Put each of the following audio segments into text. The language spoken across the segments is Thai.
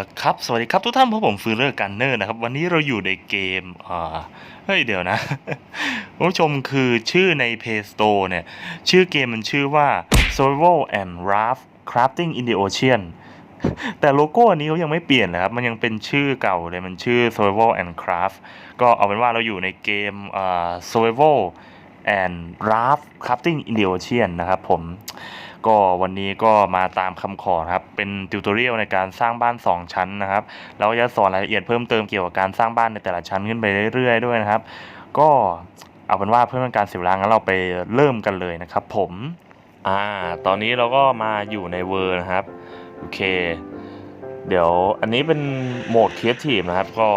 ละครับ สวัสดีครับทุกท่านพบผมฟิลเลอร์กันเนอร์นะครับ วันนี้เราอยู่ในเกมอ่าเฮ้ยเดี๋ยวนะผู้ชมคือชื่อใน Play Store เนี่ย ชื่อเกมมันชื่อว่า Survival and Raft Crafting in the Ocean แต่โลโก้อันนี้เขายังไม่เปลี่ยนนะครับ มันยังเป็นชื่อเก่าเลย มันชื่อ Survival and Craft ก็เอาเป็นว่าเราอยู่ในเกมอ่า Survival and Raft Crafting in the Ocean นะครับผม ก็วันนี้ก็มาตามคำขอครับ เป็นติวตอเรียลในการสร้างบ้าน 2 ชั้นนะครับ แล้วก็จะสอนรายละเอียดเพิ่มเติมเกี่ยวกับการสร้างบ้านในแต่ละชั้นขึ้นไปเรื่อยๆด้วยนะครับ ก็เอาเป็นว่าเพื่อเป็นการเสียเวลางั้นเราไปเริ่มกันเลยนะครับ ผมอ่าตอนนี้เราก็มาอยู่ในเวอร์นะครับโอเค เดี๋ยวอันนี้เป็นโหมดครีเอทีฟนะครับก็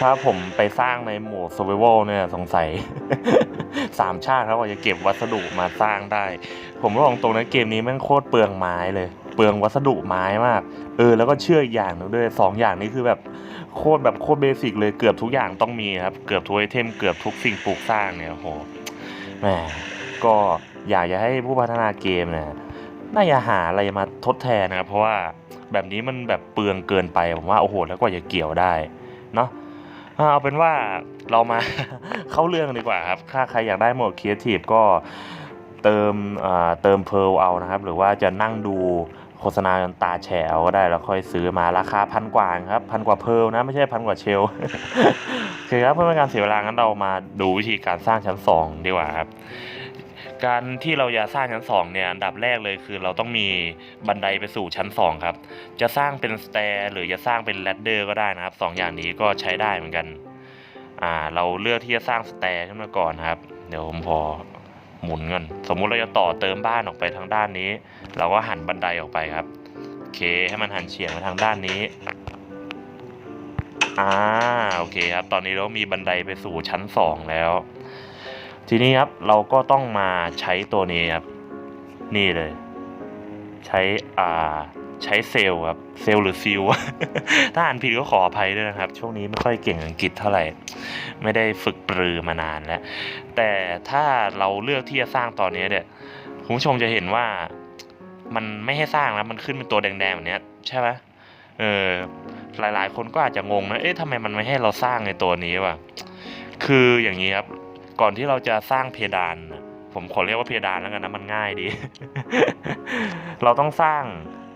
ถ้าผมไปสร้างในโหมด survival เนี่ยสงสัย สามชาติครับว่าจะเก็บวัสดุมาสร้างได้ ผมบอกตรงนะเกมนี้แม่งโคตรเปลืองไม้เลย เปลืองวัสดุไม้มาก เออแล้วก็เชื่ออย่างนึงด้วยสองอย่างนี้คือแบบโคตรแบบโคตรเบสิกเลยเกือบทุกอย่างต้องมีครับ เกือบทุกไอเทมเกือบทุกสิ่งปลูกสร้างเนี่ยโอ้โหแหมก็อยากจะให้ผู้พัฒนาเกมเนี่ยน่าจะหาอะไรมาทดแทนนะครับเพราะว่าแบบนี้มันแบบเปลืองเกินไปผมว่าโอ้โหแล้วก็จะเกี่ยวได้เนาะ เอาเป็นว่าเรามาเข้าเรื่องดีกว่าครับถ้าใครอยากได้โหมดครีเอทีฟก็เติมเติมเพลเอานะครับ หรือว่าจะนั่งดูโฆษณาจนตาแฉวก็ได้แล้วค่อยซื้อมาราคาพันกว่าครับพันกว่าเพลนะไม่ใช่พันกว่าเชลโอเคครับเพื่อไม่ให้การเสียเวลางั้นเรามาดูวิธีการสร้างชั้นสองดีกว่าครับ การที่เราจะสร้างชั้นสองเนี่ยอันดับแรกเลยคือเราต้องมีบันไดไปสู่ชั้นสองครับ จะสร้างเป็นสแตร์หรือจะสร้างเป็นแรดเดอร์ก็ได้นะครับสองอย่างนี้ก็ใช้ได้เหมือนกันอ่าเราเลือกที่จะสร้างสแตร์ขึ้นมาก่อนครับ เดี๋ยวผมพอหมุนกันสมมุติเราจะต่อเติมบ้านออกไปทางด้านนี้ เราก็หันบันไดออกไปครับโอเคให้มันหันเฉียงมาทางด้านนี้อ่าโอเคครับ ตอนนี้เรามีบันไดไปสู่ชั้นสองแล้ว ทีนี้ครับเราก็ต้องมาใช้ตัวนี้ครับ นี่เลย ใช้อ่าใช้เซลครับเซลหรือซิลถ้าอ่านผิดก็ขออภัยด้วยนะครับ ช่วงนี้ไม่ค่อยเก่งอังกฤษเท่าไหร่ ไม่ได้ฝึกปรือมานานแล้ว แต่ถ้าเราเลือกที่จะสร้างตอนนี้เนี่ยคุณผู้ชมจะเห็นว่ามันไม่ให้สร้างแล้วมันขึ้นเป็นตัวแดงๆแบบนี้ใช่ไหมเออหลายๆ คนก็อาจจะงงนะเอ๊ะทำไมมันไม่ให้เราสร้างในตัวนี้วะคืออย่างนี้ครับ ก่อนที่เราจะสร้างเพดาน ผมขอเรียกว่าเพดานแล้วกันนะมันง่ายดี เราต้องสร้าง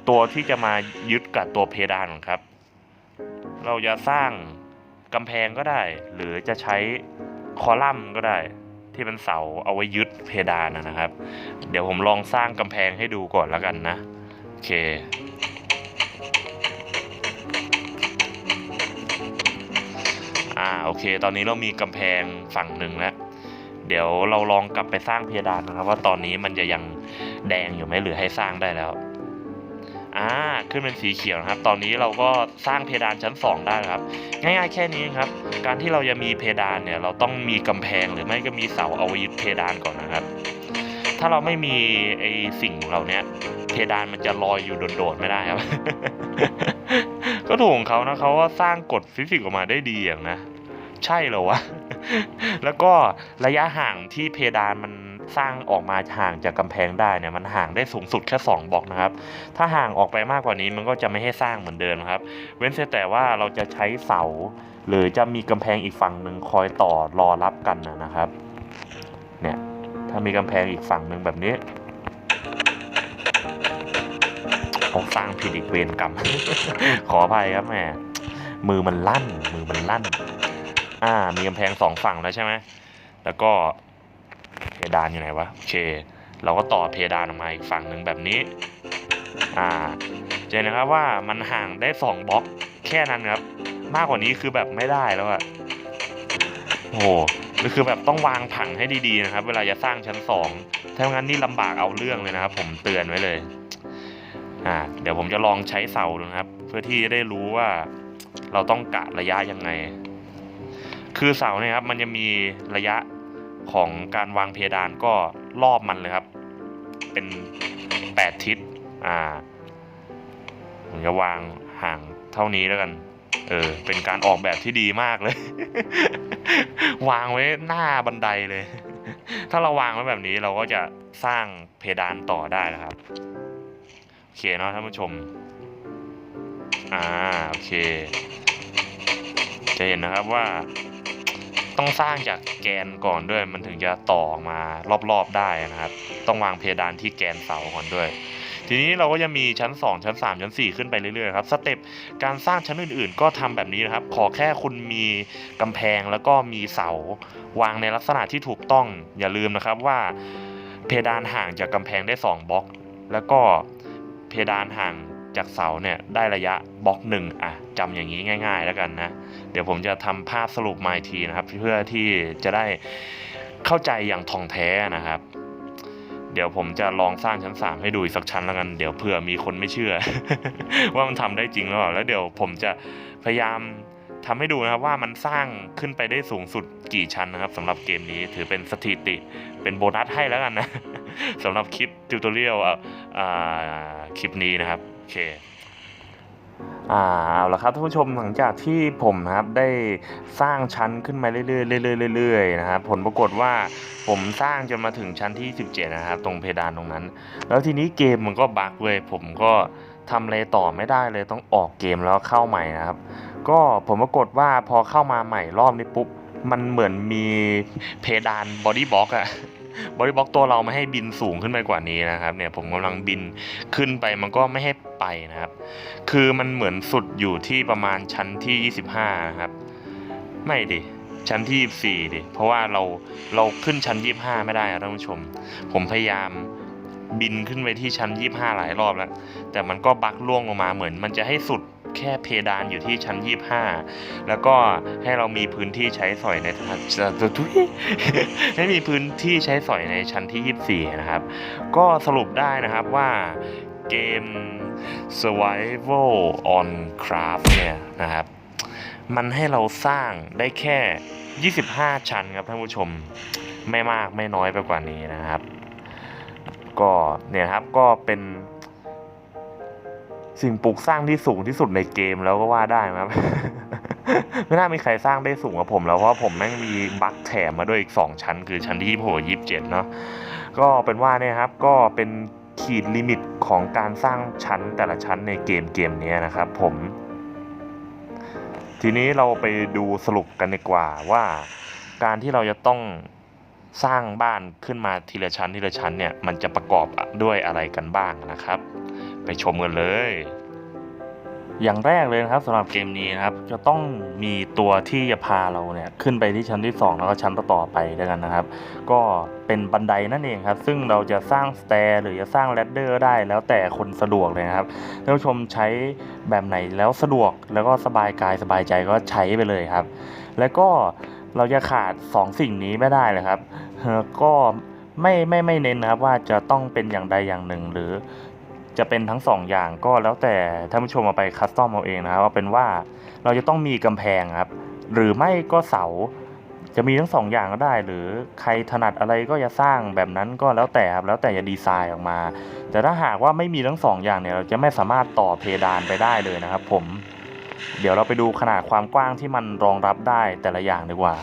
ตัวที่จะมายึดกับตัวเพดานครับ เราจะสร้างกำแพงก็ได้ หรือจะใช้คอลัมน์ก็ได้ ที่เป็นเสาเอาไว้ยึดเพดานนะนะครับ เดี๋ยวผมลองสร้างกำแพงให้ดูก่อนแล้วกันนะโอเคอ่าโอเค ตอนนี้เรามีกำแพงฝั่งหนึ่งแล้ว เดี๋ยวเราลองกลับไปสร้างเพดานนะครับ ว่าตอนนี้มันจะยังแดงอยู่ไหมหรือให้สร้างได้แล้วอ่าขึ้นเป็นสีเขียวนะครับ ตอนนี้เราก็สร้างเพดานชั้น 2 ได้ครับ ง่ายๆแค่นี้ครับ การที่เราจะมีเพดานเนี่ยเราต้องมีกำแพงหรือไม่ก็มีเสาเอาไว้ยึดเพดานก่อนนะครับ ถ้าเราไม่มีไอสิ่งเหล่านี้เพดานมันจะลอยอยู่โดดๆไม่ได้ครับ ก็ถูกของเขานะเขาก็สร้างกฎฟิสิกส์ออกมาได้ดีอย่างนะ ใช่เหรอวะ แล้วก็ระยะห่างที่เพดานมันสร้างออกมาห่างจากกำแพงได้เนี่ยมันห่างได้สูงสุดแค่ 2บล็อกนะครับ ถ้าห่างออกไปมากกว่านี้มันก็จะไม่ให้สร้างเหมือนเดิมครับ เว้นแต่ว่าเราจะใช้เสา หรือจะมีกำแพงอีกฝั่งหนึ่งคอยต่อรอรับกันนะครับ เนี่ยถ้ามีกำแพงอีกฝั่งหนึ่งแบบนี้โอ้สร้างผิดอีกเวรกรรม ขออภัยครับแม่มือมันลั่น มือมันลั่น อ่า มีกำแพงสองฝั่งแล้วใช่ไหมแล้วก็เพดานอยู่ไหนวะ โอเค เราก็ต่อเพดานออกมาอีกฝั่งหนึ่งแบบนี้ อ่าเจนนะครับว่ามันห่างได้สองบล็อกแค่นั้นครับ มากกว่านี้คือแบบไม่ได้แล้วอะโอ้โหคือแบบต้องวางผังให้ดีๆนะครับ เวลาจะสร้างชั้นสองถ้างั้นนี่ลำบากเอาเรื่องเลยนะครับ ผมเตือนไว้เลย อ่า เดี๋ยวผมจะลองใช้เสาดูนะครับ เพื่อที่จะได้รู้ว่าเราต้องกะระยะยังไง คือเสาเนี่ยครับมันจะมีระยะของการวางเพดานก็รอบมันเลยครับ เป็นแปดทิศอ่าผมจะวางห่างเท่านี้แล้วกัน เออ เป็นการออกแบบที่ดีมากเลย วางไว้หน้าบันไดเลย ถ้าเราวางไว้แบบนี้เราก็จะสร้างเพดานต่อได้นะครับ โอเคเนาะท่านผู้ชม อ่า โอเค จะเห็นนะครับว่า ต้องสร้างจากแกนก่อนด้วย มันถึงจะต่อออกมารอบๆได้นะครับ ต้องวางเพดานที่แกนเสาก่อนด้วย ทีนี้เราก็จะมีชั้น 2 ชั้น 3 ชั้น 4 ขึ้นไปเรื่อยๆครับสเต็ปการสร้างชั้นอื่นๆ ก็ทำแบบนี้นะครับ ขอแค่คุณมีกำแพงแล้วก็มีเสาวางในลักษณะที่ถูกต้องอย่าลืมนะครับว่า เพดานห่างจากกำแพงได้ 2บล็อก แล้วก็เพดานห่าง จากเสาเนี่ยได้ระยะบล็อกหนึ่งอะจำอย่างนี้ง่าย ๆ แล้วกันนะ เดี๋ยวผมจะทำภาพสรุปมาอีกทีนะครับ เพื่อที่จะได้เข้าใจอย่างท่องแท้นะครับ เดี๋ยวผมจะลองสร้างชั้น 3 ให้ดูอีกสักชั้นแล้วกัน เดี๋ยวเผื่อมีคนไม่เชื่อ ว่ามันทำได้จริงหรือเปล่าแล้วเดี๋ยวผมจะพยายามทำให้ดูนะครับว่ามันสร้างขึ้นไปได้สูงสุดกี่ชั้นนะครับสำหรับเกมนี้ถือเป็นสถิติเป็นโบนัสให้แล้วกันนะสำหรับคลิปติวตอเรียลอ่าคลิปนี้นะครับ อเคอ่าเอาละครับท่านผู้ชมหลังจากที่ผมนะครับได้สร้างชั้นขึ้นมาเรื่อยๆเรื่อยๆเรื่อยๆนะครับผลปรากฏว่าผมสร้างจนมาถึงชั้นที่ 17 นะครับตรงเพดานตรงนั้น แล้วทีนี้เกมมันก็บั๊กเว้ยผมก็ทำอะไรต่อไม่ได้เลยต้องออกเกมแล้วเข้าใหม่นะครับ ก็ผลปรากฏว่าพอเข้ามาใหม่รอบนี้ปุ๊บมันเหมือนมีเพดานบอดี้บล็อกอะ บอดี้บล็อกตัวเราไม่ให้บินสูงขึ้นไปกว่านี้นะครับเนี่ยผมกำลังบินขึ้นไปมันก็ไม่ให้ไปนะครับ คือมันเหมือนสุดอยู่ที่ประมาณชั้นที่ 25นะครับไม่ดิชั้นที่ 24ดิเพราะว่าเราเราขึ้นชั้น 25 ไม่ได้อะท่านผู้ชม ผมพยายามบินขึ้นไปที่ชั้น 25 หลายรอบแล้ว แต่มันก็บักล่วงลงมาเหมือน มันจะให้สุด แค่เพดานอยู่ที่ชั้น 25 แล้วก็ให้เรามีพื้นที่ใช้สอยในทุยให้มีพื้นที่ใช้สอยในชั้นที่ 24 นะครับ ก็สรุปได้นะครับว่าเกม Survival on Craft เนี่ยนะครับ มันให้เราสร้างได้แค่ 25 ชั้นครับท่านผู้ชมไม่มากไม่น้อยไปกว่านี้นะครับ ก็เนี่ยครับก็เป็น สิ่งปลูกสร้างที่สูงที่สุดในเกมแล้วก็ว่าได้นะครับ ไม่น่ามีใครสร้างได้สูงกว่าผมแล้วเพราะผมแม่งมีบั๊กแถมมาด้วยอีก 2 ชั้น คือชั้นที่ยี่สิบยี่สิบเจ็ดเนาะก็เป็นว่าเนี่ยครับก็เป็นขีดลิมิตของการสร้างชั้นแต่ละชั้นในเกมเกมนี้นะครับ ผม ทีนี้เราไปดูสรุปกันดีกว่าว่าการที่เราจะต้องสร้างบ้านขึ้นมาทีละชั้นทีละชั้นเนี่ยมันจะประกอบด้วยอะไรกันบ้างนะครับ ไปชมกันเลย อย่างแรกเลยนะครับสำหรับเกมนี้นะครับ จะต้องมีตัวที่จะพาเราเนี่ยขึ้นไปที่ชั้นที่ 2 แล้วก็ชั้นต่อไปด้วยกันนะครับ ก็เป็นบันไดนั่นเองครับ ซึ่งเราจะสร้างสเตร์หรือจะสร้างแรดเดอร์ได้แล้วแต่คนสะดวกเลยนะครับท่านผู้ชมใช้แบบไหนแล้วสะดวกแล้วก็สบายกายสบายใจก็ใช้ไปเลยครับ แล้วก็เราจะขาด 2 สิ่งนี้ไม่ได้เลยครับก็ไม่ไม่ไม่เน้นนะครับว่าจะต้องเป็นอย่างใดอย่างหนึ่งหรือ จะเป็นทั้งสองอย่างก็แล้วแต่ท่านผู้ชมเอาไปคัสตอมเอาเองนะครับว่าเป็นว่าเราจะต้องมีกำแพงครับ หรือไม่ก็เสาจะมีทั้งสองอย่างก็ได้ หรือใครถนัดอะไรก็จะสร้างแบบนั้นก็แล้วแต่ครับแล้วแต่จะดีไซน์ออกมา แต่ถ้าหากว่าไม่มีทั้งสองอย่างเนี่ยเราจะไม่สามารถต่อเพดานไปได้เลยนะครับผม เดี๋ยวเราไปดูขนาดความกว้างที่มันรองรับได้แต่ละอย่างดีกว่า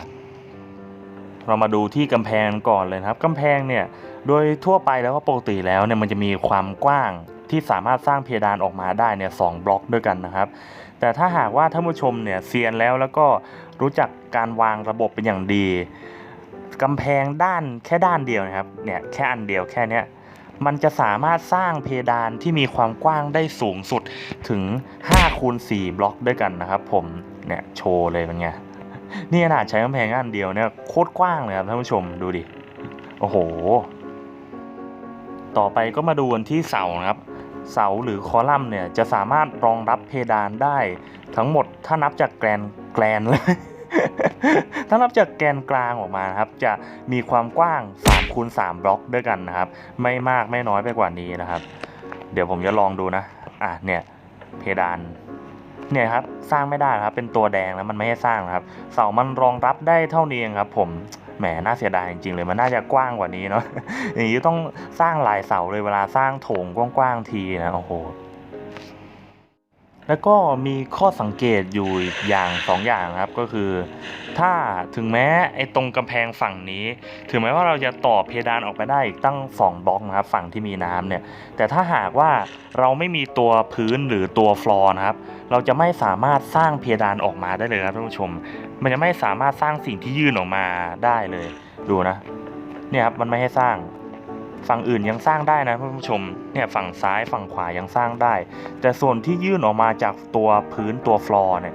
เรามาดูที่กำแพงก่อนเลยครับกำแพงเนี่ยโดยทั่วไปแล้วก็ปกติแล้วเนี่ยมันจะมีความกว้าง ที่สามารถสร้างเพดานออกมาได้เนี่ยสองบล็อกด้วยกันนะครับ แต่ถ้าหากว่าท่านผู้ชมเนี่ยเซียนแล้วแล้วก็รู้จักการวางระบบเป็นอย่างดีกำแพงด้านแค่ด้านเดียวนะครับเนี่ยแค่อันเดียวแค่นี้มันจะสามารถสร้างเพดานที่มีความกว้างได้สูงสุดถึง5คูณ4บล็อกด้วยกันนะครับผมเนี่ยโชว์เลยเป็นไงนี่ขนาดใช้กำแพงอันเดียวเนี่ยโคตรกว้างเลยครับท่านผู้ชมดูดิ โอ้โห ต่อไปก็มาดูกันที่เสานะครับ เสาหรือคอลัมน์เนี่ยจะสามารถรองรับเพดานได้ทั้งหมดถ้านับจากแกนแกลนเลยถ้านับจากแกนกลางออกมานะครับ จะมีความกว้าง3คูณ3บล็อกด้วยกันนะครับ ไม่มากไม่น้อยไปกว่านี้นะครับ เดี๋ยวผมจะลองดูนะ อะเนี่ยเพดาน เนี่ยครับสร้างไม่ได้นะครับเป็นตัวแดงแล้วมันไม่ให้สร้างนะครับ เสามันรองรับได้เท่านี้เองครับ ผมแหมน่าเสียดายจริงๆเลยมันน่าจะกว้างกว่านี้เนาะอย่างนี้ต้องสร้างหลายเสาเลยเวลาสร้างโถงกว้างๆทีนะโอ้โห แล้วก็มีข้อสังเกตอยู่อย่างสองอย่างครับก็คือ ถ้าถึงแม้ไอ้ตรงกำแพงฝั่งนี้ ถึงแม้ว่าเราจะต่อเพดานออกไปได้อีกตั้ง 2บล็อกนะครับฝั่งที่มีน้ำเนี่ยแต่ถ้าหากว่าเราไม่มีตัวพื้นหรือตัวฟลอร์นะครับเราจะไม่สามารถสร้างเพดานออกมาได้เลยครับท่านผู้ชม มันจะไม่สามารถสร้างสิ่งที่ยื่นออกมาได้เลยดูนะเนี่ยครับมันไม่ให้สร้าง ฝั่งอื่นยังสร้างได้นะท่านผู้ชมเนี่ยฝั่งซ้ายฝั่งขวายังสร้างได้ แต่ส่วนที่ยื่นออกมาจากตัวพื้นตัวฟลอร์เนี่ย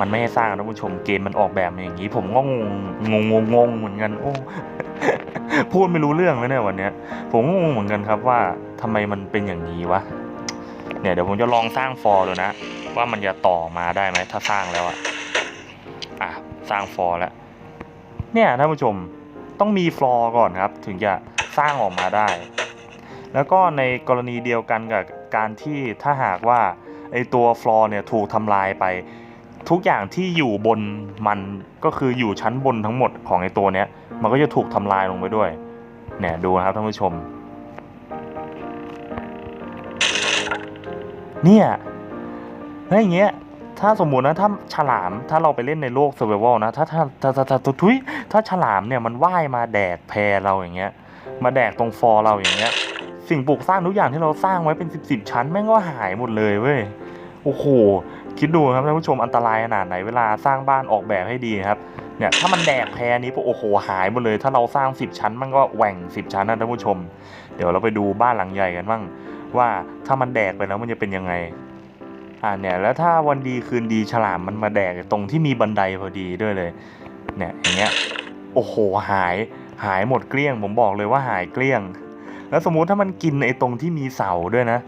มันไม่ให้สร้างนะท่านผู้ชมเกมมันออกแบบมาอย่างนี้ ผมก็งงงงงงงเหมือนกันโอ้พูดไม่รู้เรื่องเลยเนี่ยวันเนี้ยผมงงเหมือนกันครับว่าทำไมมันเป็นอย่างนี้วะเนี่ยเดี๋ยวผมจะลองสร้างฟอร์ดูนะ ว่ามันจะต่อมาได้ไหมถ้าสร้างแล้วอะอะสร้างฟอร์แล้วเนี่ยท่านผู้ชมต้องมีฟลอร์ก่อนครับ ถึงจะ สร้างออกมาได้ แล้วก็ในกรณีเดียวกันกับการที่ถ้าหากว่าไอตัวฟลอร์เนี่ยถูกทำลายไป ทุกอย่างที่อยู่บนมันก็คืออยู่ชั้นบนทั้งหมดของไอตัวเนี้ยมันก็จะถูกทำลายลงไปด้วยเนี่ยดูนะครับท่านผู้ชม เนี่ยแล้วอย่างเงี้ยถ้าสมมุตินะถ้าฉลามถ้าเราไปเล่นในโลก survival นะถ้าถ้าถ้าถ้าถ้าทุยถ้าฉลามเนี่ยมันว่ายมาแดกแพเราอย่างเงี้ย มาแดกตรงฟอร์เราอย่างเงี้ย สิ่งปลูกสร้างทุกอย่างที่เราสร้างไว้เป็นสิบสิบชั้นแม่งก็หายหมดเลยเว้ยโอ้โหคิดดูครับท่านผู้ชมอันตรายขนาดไหนเวลาสร้างบ้านออกแบบให้ดีครับเนี่ยถ้ามันแดกแพรนี้ปุ๊บโอ้โหหายหมดเลย ถ้าเราสร้าง 10 ชั้นมันก็แหว่ง 10 ชั้นนะท่านผู้ชม เดี๋ยวเราไปดูบ้านหลังใหญ่กันบ้างว่าถ้ามันแดกไปแล้วมันจะเป็นยังไงอ่าเนี่ยแล้วถ้าวันดีคืนดีฉลามมันมาแดกตรงที่มีบันไดพอดีด้วยเลย เนี่ยอย่างเงี้ยโอ้โหหาย หายหมดเกลี้ยง ผมบอกเลยว่าหายเกลี้ยง แล้วสมมุติถ้ามันกินไอ้ตรงที่มีเสาด้วยนะ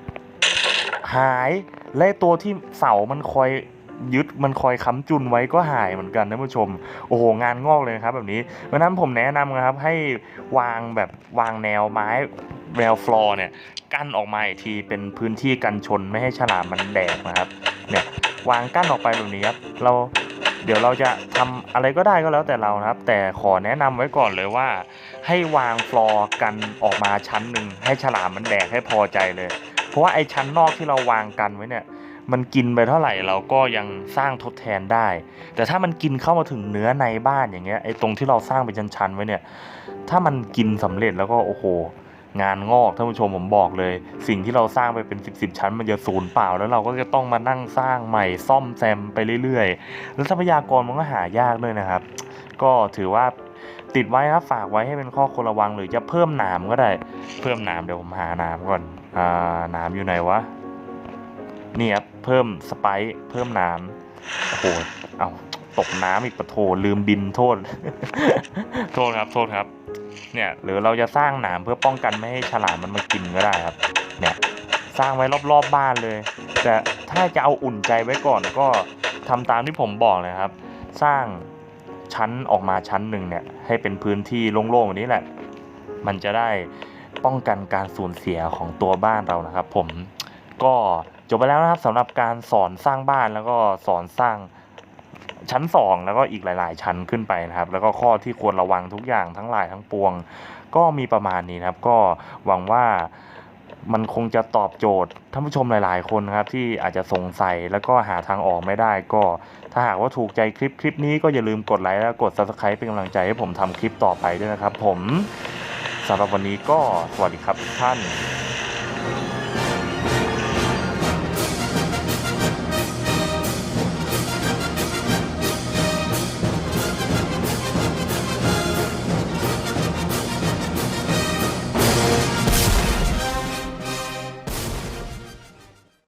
หายและตัวที่เสามันคอยยึดมันคอยค้ำจุนไว้ก็หายเหมือนกันท่านผู้ชม โอ้โหงานงอกเลยนะครับแบบนี้เพราะนั้นผมแนะนำนะครับให้วางแบบวางแนวไม้แนวฟลอร์เนี่ยกั้นออกมาอีกทีเป็นพื้นที่กันชนไม่ให้ฉลามมันแดกนะครับเนี่ยวางกั้นออกไปแบบนี้ครับเรา เดี๋ยวเราจะทำอะไรก็ได้ก็แล้วแต่เรานะครับ แต่ขอแนะนำไว้ก่อนเลยว่า ให้วางฟลอร์กันออกมาชั้นหนึ่งให้ฉลามมันแดกให้พอใจเลย เพราะว่าไอ้ชั้นนอกที่เราวางกันไว้เนี่ยมันกินไปเท่าไหร่เราก็ยังสร้างทดแทนได้ แต่ถ้ามันกินเข้ามาถึงเนื้อในบ้านอย่างเงี้ยไอ้ตรงที่เราสร้างเป็นชั้นๆไว้เนี่ย ถ้ามันกินสำเร็จแล้วก็โอ้โห งานงอกท่านผู้ชมผมบอกเลย สิ่งที่เราสร้างไปเป็น 10บสชั้นมันจะสูญเปล่า แล้วเราก็จะต้องมานั่งสร้างใหม่ซ่อมแซมไปเรื่อยๆ แล้วทรัพยากรมันก็หายากด้วยนะครับ ก็ถือว่าติดไว้ครับฝากไว้ให้เป็นข้อควรระวังหรือจะเพิ่มหนามก็ได้ เพิ่มหนามเดี๋ยวผมหาหนามก่อนอ่าหนามอยู่ไหนวะนี่ครับเพิ่มสไปซ์เพิ่มน้ำโอ้โหเอาตกน้ำอีกปะโถลืมบินโทษ โทษครับโทษครับ เนี่ยหรือเราจะสร้างหนามเพื่อป้องกันไม่ให้ฉลามมันมากินก็ได้ครับ เนี่ยสร้างไว้รอบๆบบ้านเลย แต่ถ้าจะเอาอุ่นใจไว้ก่อนก็ทำตามที่ผมบอกเลยครับ สร้างชั้นออกมาชั้นหนึ่งเนี่ยให้เป็นพื้นที่โล่งๆแบบนี้แหละ มันจะได้ป้องกันการสูญเสียของตัวบ้านเรานะครับ ผมก็จบไปแล้วนะครับสำหรับการสอนสร้างบ้านแล้วก็สอนสร้าง ชั้นสองแล้วก็อีกหลาย ๆ ชั้นขึ้นไปนะครับ แล้วก็ข้อที่ควรระวังทุกอย่างทั้งหลายทั้งปวง ก็มีประมาณนี้นะครับ ก็หวังว่ามันคงจะตอบโจทย์ท่านผู้ชมหลาย ๆ คนครับที่อาจจะสงสัยแล้วก็หาทางออกไม่ได้ก็ ถ้าหากว่าถูกใจคลิปคลิปนี้ก็อย่าลืมกดไลค์และกด subscribe เป็นกำลังใจให้ผมทำคลิปต่อไปด้วยนะครับ ผมสำหรับวันนี้ก็สวัสดีครับทุกท่าน